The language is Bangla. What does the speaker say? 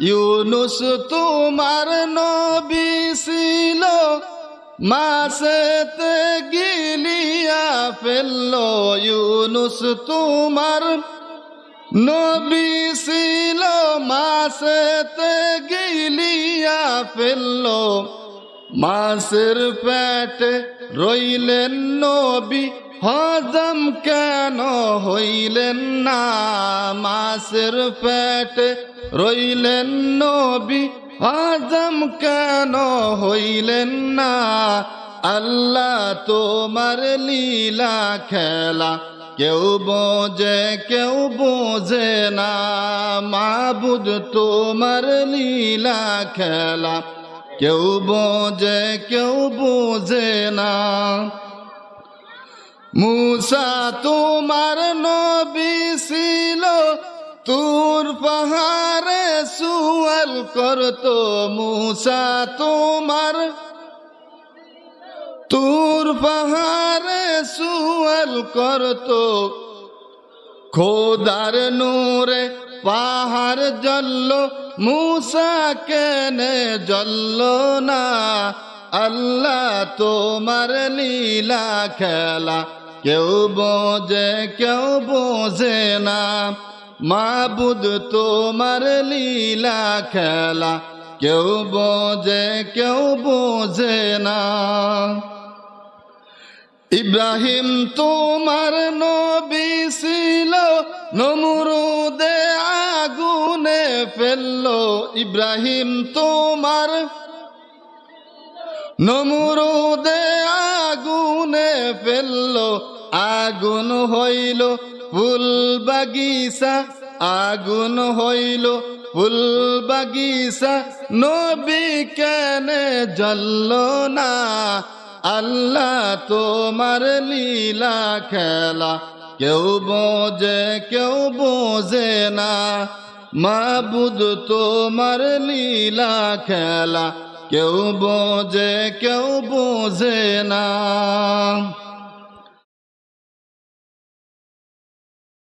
ইউনুস তোমার নবী ছিল, মাসেতে গিলিয়া ফেলল। ইউনুস তোমার নবী ছিল, মাসেতে গিলিয়া ফেলল। মাসের পেটে রইলেন নবী হজম কেন হইলেন না? মাসের পেটে রইলেন নবী। হজম কেন হইলেন না? আল্লাহ তোমার লীলা খেলা। কেউ বোঝে কেউ বোঝে না। মাবুদ তোমার লীলা খেলা। কেউ বোঝে কেউ বোঝে না। মুসা, তোমার নবী ছিল। তোর পাহাড়ে সুয়াল করতো মুসা, তোমার। তোর পাহাড়ে সুয়াল করতো। খোদার নূরে পাহাড় জ্বলল, মুসা কেনে জ্বলল না। আল্লাহ তোমার লীলা খেলা কেউ বোঝে কেউ বোঝে না। মাবুদ, তোমার লীলা খেলা। কেউ বোঝে কেউ বোঝে না। ইব্রাহিম, তোমার নবী ছিল। নমরুদে আগুনে ফেলল। ইব্রাহিম, তোমার নমরুদে আগুনে ফেলল। আগুন হইল ফুল বাগিচা আগুন হইল ফুল বাগিচা নবী কেনে জ্বলল না? আল্লাহ তোমার লীলা খেলা। কেউ বোঝে কেউ বোঝে না। মাবুদ তোমার লীলা খেলা। কেউ বোঝে কেউ বোঝে না।